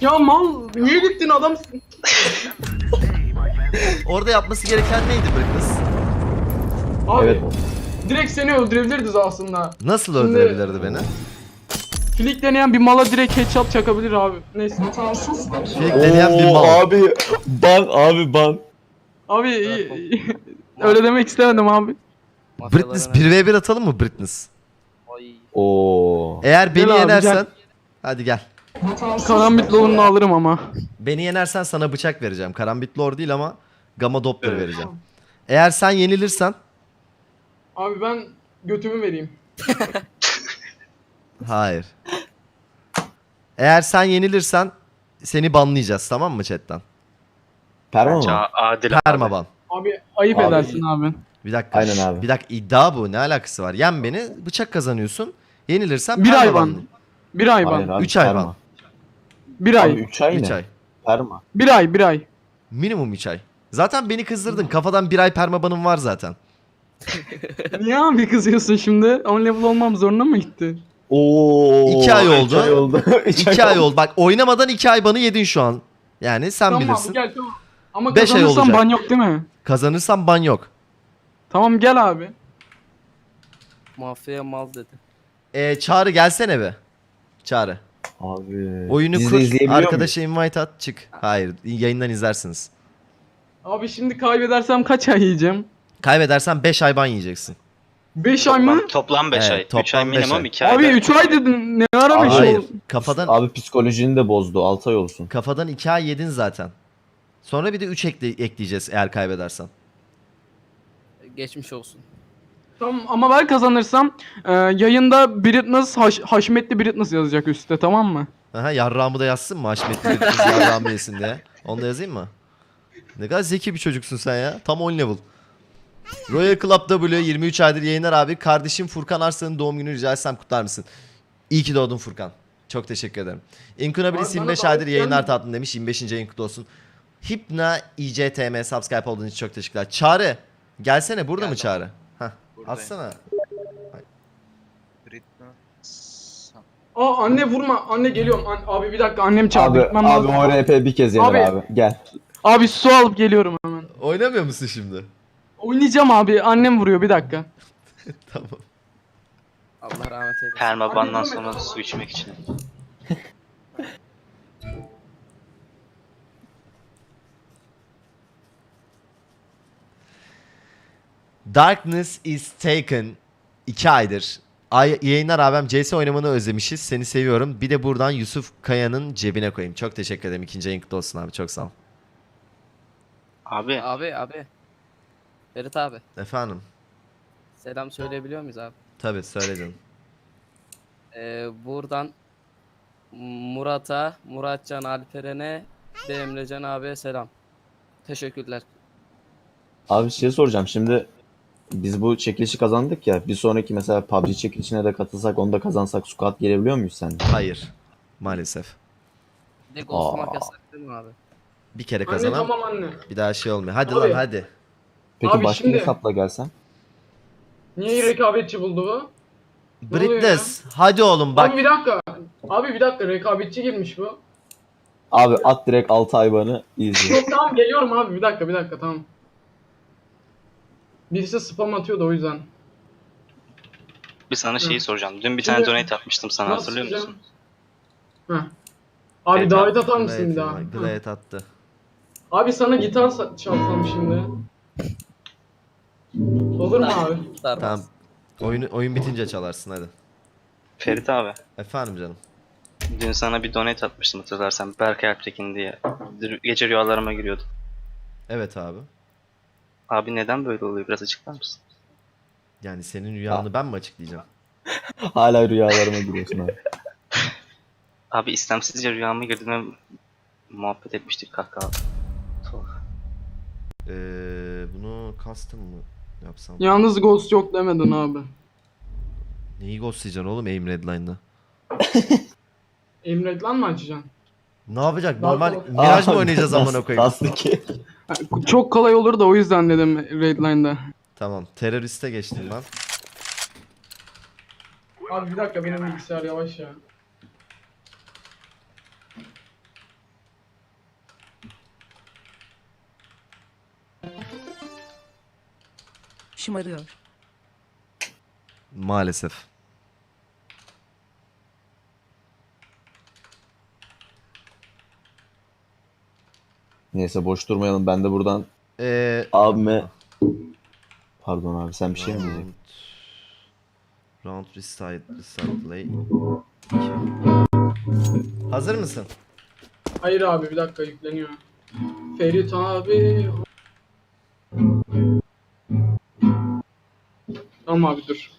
Ya mal niye gittin adam? Orada yapması gereken neydi Britness? Abi Evet. direkt seni öldürebilirdiniz aslında. Nasıl Şimdi- öldürebilirdi beni? Flick deneyen bir mala direkt headshot çakabilir abi. Neyse. Flick deneyen bir mal. Abi ban abi ban. Abi iyi- öyle demek istemedim abi. Britness 1v1 atalım mı Britness? Ay. Oo. Eğer beni Gel abi, yenersen... gel. Hadi gel. Karambit Lord'unu alırım ama. Beni yenersen sana bıçak vereceğim. Karambit Lord değil ama Gamma Doppler vereceğim. Eğer sen yenilirsen... Abi ben götümü vereyim. Hayır. Eğer sen yenilirsen seni banlayacağız tamam mı chatten? Perma mı? adil Perma abi. ban. Abi ayıp Abi- edersin abi. Bir dakika. Aynen abi. Bir dakika iddia bu. Ne alakası var? Yen beni bıçak kazanıyorsun. Yenilirsen Bir perma ay ban. Bir ay Hayır abi, Üç ay perma. Bir Abi ay. 3 ay 3 ne? ay. Perma. Bir ay bir ay. Minimum 3 ay. Zaten beni kızdırdın. Kafadan bir ay permabanım var zaten. Niye abi kızıyorsun şimdi? On level olmam zoruna mı gitti? Oo. İki ay üç oldu. ay oldu. Üç 2 ay oldu. Bak oynamadan 2 ay banı yedin şu an. Yani sen tamam bilirsin. abi gel tamam. Ama Beş ay kazanırsan olacak. ban yok değil mi? Kazanırsan ban yok. Tamam gel abi. Mafya mal dedi. Ee, Çağrı gelsene be. Çağrı. Abi. Oyunu biz de kur. izleyebiliyor Arkadaşa invite at çık. Hayır. Yayından izlersiniz. Abi şimdi kaybedersem kaç ay yiyeceğim? Kaybedersen 5 ay ban yiyeceksin. 5 ay mı? Toplam, toplam 5 Evet, ay. 3 toplam ay beş minimum ay. 2 ay. Abi 3 ay dedin. Ne ara Abi, 5 Hayır. Kafadan Abi psikolojini de bozdu. 6 ay olsun. kafadan 2 ay yedin zaten. Sonra bir de 3 ekle, ekleyeceğiz eğer kaybedersen. Geçmiş olsun. Tamam ama ben kazanırsam e, yayında Britness, Haş, Haşmetli Britness yazacak üstte tamam mı? Aha yarrağımı da yazsın mı Haşmetli bir kız yarrağımı yesin diye. Onu da yazayım mı? Ne kadar zeki bir çocuksun sen ya. Tam 10 level. Royal Club W 23 aydır yayınlar abi. Kardeşim Furkan Arslan'ın doğum günü rica etsem kutlar mısın? İyi ki doğdun Furkan. Çok teşekkür ederim. Inkunabilis Abi bana 25 davet aydır yayınlar tatlım demiş. 25. ayın kutlu olsun. Hipna ICTM subscribe olduğun için çok teşekkürler. Çağrı gelsene burada mı. Çağrı? Atsana. Aa anne vurma. Anne geliyorum. An- abi bir dakika annem çağırdı. Abi, Gitmem abi lazım. o RP bir kez yenir Abi. abi. Gel. Abi su alıp geliyorum hemen. Oynamıyor musun şimdi? Oynayacağım abi. Annem vuruyor bir dakika. tamam. Allah rahmet eylesin. Perma bandan sonra su içmek için. Darkness is taken 2 aydır. Ay, yayınlar abim CS oynamanı özlemişiz. Seni seviyorum. Bir de buradan Yusuf Kaya'nın cebine koyayım. Çok teşekkür ederim. İkinci ayın kutlu olsun abi. Çok sağ ol. Abi Abi abi. Ferit abi. Efendim. Selam söyleyebiliyor muyuz abi? Tabii söyledim. Ee, buradan Murat'a, Muratcan Alperen'e ve Emrecan abiye selam. Teşekkürler. Abi şey soracağım. Şimdi biz bu çekilişi kazandık ya. Bir sonraki mesela PUBG çekilişine de katılsak onu da kazansak squad gelebiliyor muyuz sen? Hayır. Maalesef. Bir de ghostlamak Aa. yasak değil mi abi? Bir kere Anne kazanan tamam anne. bir daha şey olmuyor. Hadi Abi. lan hadi. Peki Abi başka şimdi- hesapla gelsen? Niye rekabetçi buldu bu? Oluyor Britness. Hadi oğlum bak. Abi bir dakika. Abi bir dakika rekabetçi girmiş bu. Abi at direkt 6 aybanı easy. Yok tamam geliyorum abi bir dakika bir dakika tamam. Birisi spam atıyordu o yüzden. bir sana şeyi Hı. soracağım. Dün bir Şimdi- tane donate atmıştım sana Nasıl hatırlıyor musun? Heh. Abi Evet davet atar mısın bir daha? Heh. Glayet attı. Abi sana gitar sa- çalsam şimdi. Olur mu abi? Darmaz. Tamam. Oyunu, oyun bitince çalarsın hadi. Ferit abi. Efendim canım. Dün sana bir donate atmıştım hatırlarsan. Berkay Alptekin diye. Gece rüyalarıma giriyordu. Evet abi. Abi neden böyle oluyor? Biraz açıklar mısın? Yani senin rüyanı ben mi açıklayacağım? Hala rüyalarıma giriyorsun abi. Abi istemsizce rüyama girdim ve muhabbet etmiştik kahkaha. Ee, bunu custom mı yapsam? Yalnız ghost yok demedin abi. Neyi ghostlayacaksın oğlum aim redline'da? Emret lan mı açacaksın? Ne yapacak? Normal. Miraj mı oynayacağız amına koyayım? Nasıl ki? Çok kolay olur da o yüzden dedim Redline'da. Tamam teröriste geçtim ben. Abi bir dakika benim bilgisayar yavaş ya. Şımarıyor. Maalesef. Neyse boş durmayalım. Ben de buradan Ee, abime Pardon abi sen bir şey mi diyecektin? Round restart, restart play. Hazır mısın? Hayır abi bir dakika yükleniyor. Ferit abi. Tamam abi dur.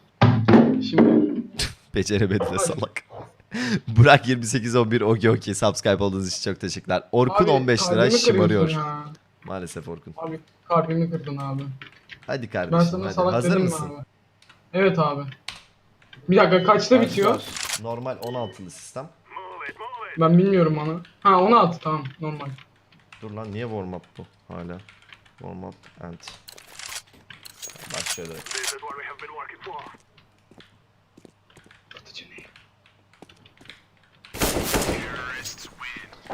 Şimdi Beceremedi de salak. Burak 2811 okey okey subscribe olduğunuz için çok teşekkürler. Orkun Abi, 15 lira şımarıyor. ya. Maalesef Orkun. Abi kalbimi kırdın abi. Hadi Ben kardeşim sana hadi. salak Hazır dedim mısın? abi? Evet abi. Bir dakika kaçta bitiyor? Başlar. Normal 16'lı sistem. Ben bilmiyorum onu. Ha 16 tamam normal. Dur lan niye warm up bu hala? Warm up and. Başlıyor direkt.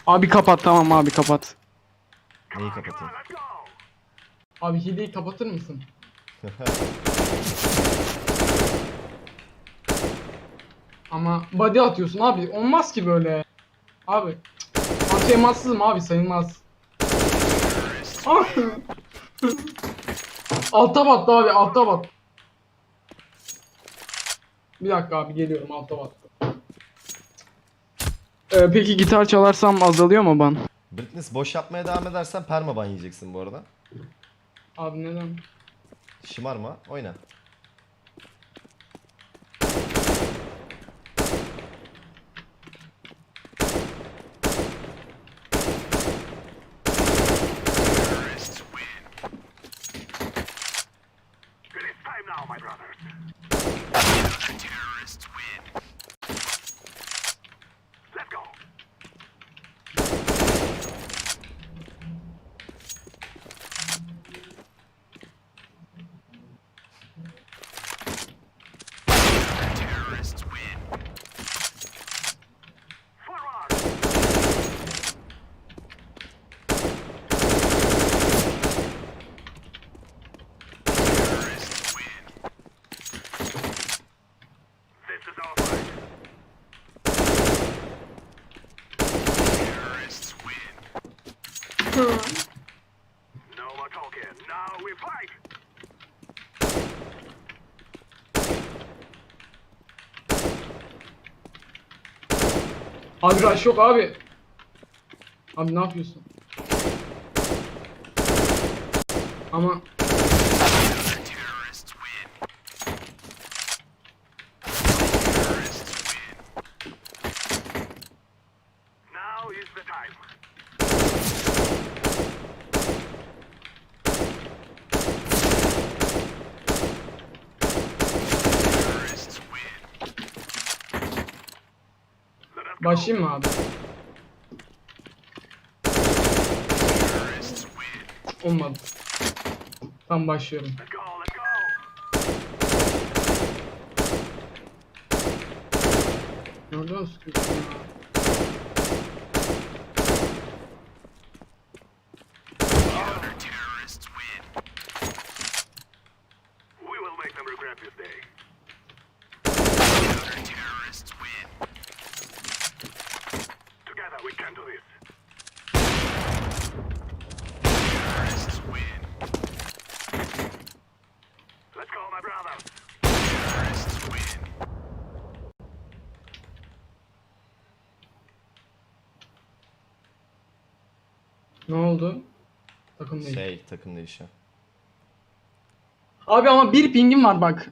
Abi kapat tamam abi kapat. Neyi kapatayım? Abi hileyi kapatır mısın? Ama body atıyorsun abi. Olmaz ki böyle. Abi. Antrenmansızım abi sayılmaz. Abi. alta battı abi alta battı. Bir dakika abi geliyorum alta battı. Ee, peki gitar çalarsam azalıyor mu ban? Britney boş yapmaya devam edersen permaban yiyeceksin bu arada. Abi neden? Şımarma oyna. Abi rush yok abi. Abi ne yapıyorsun? Ama başlayayım mı abi? Olmadı. Tam başlıyorum. Nereden sıkıyorsun? Ne oldu? Takım değil. Şey takım değişiyor. Abi ama bir pingim var bak.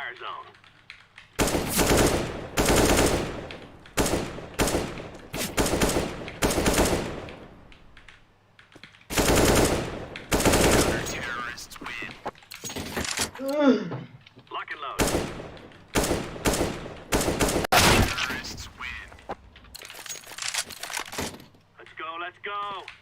Fire zone. Lock and load. Let's go, let's go.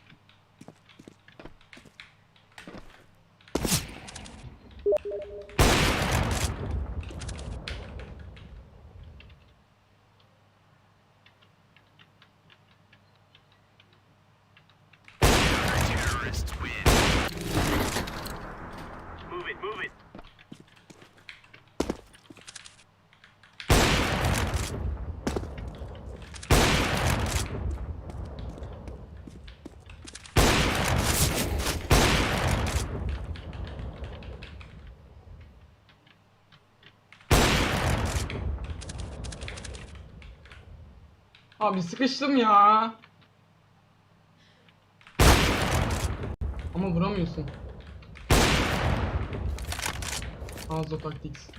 Abi sıkıştım ya. Ama vuramıyorsun. Our stories.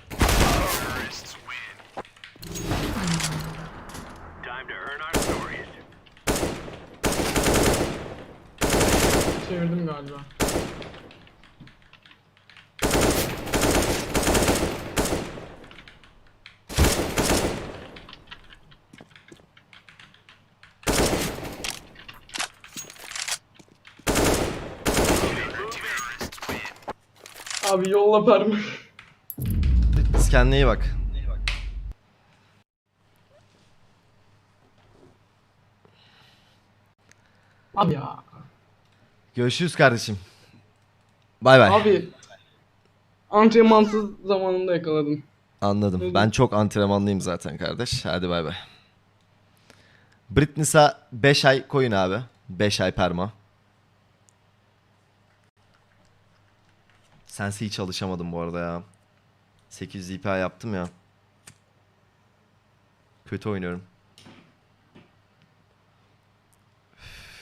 Çevirdim galiba. Abi yolla parmak. Biz kendine iyi bak. Abi ya. Görüşürüz kardeşim. Bay bay. Abi. Antrenmansız zamanında yakaladım. Anladım. Ben çok antrenmanlıyım zaten kardeş. Hadi bay bay. Britney's'a 5 ay koyun abi. 5 ay perma. Sense hiç çalışamadım bu arada ya. 800 IPA yaptım ya. Kötü oynuyorum.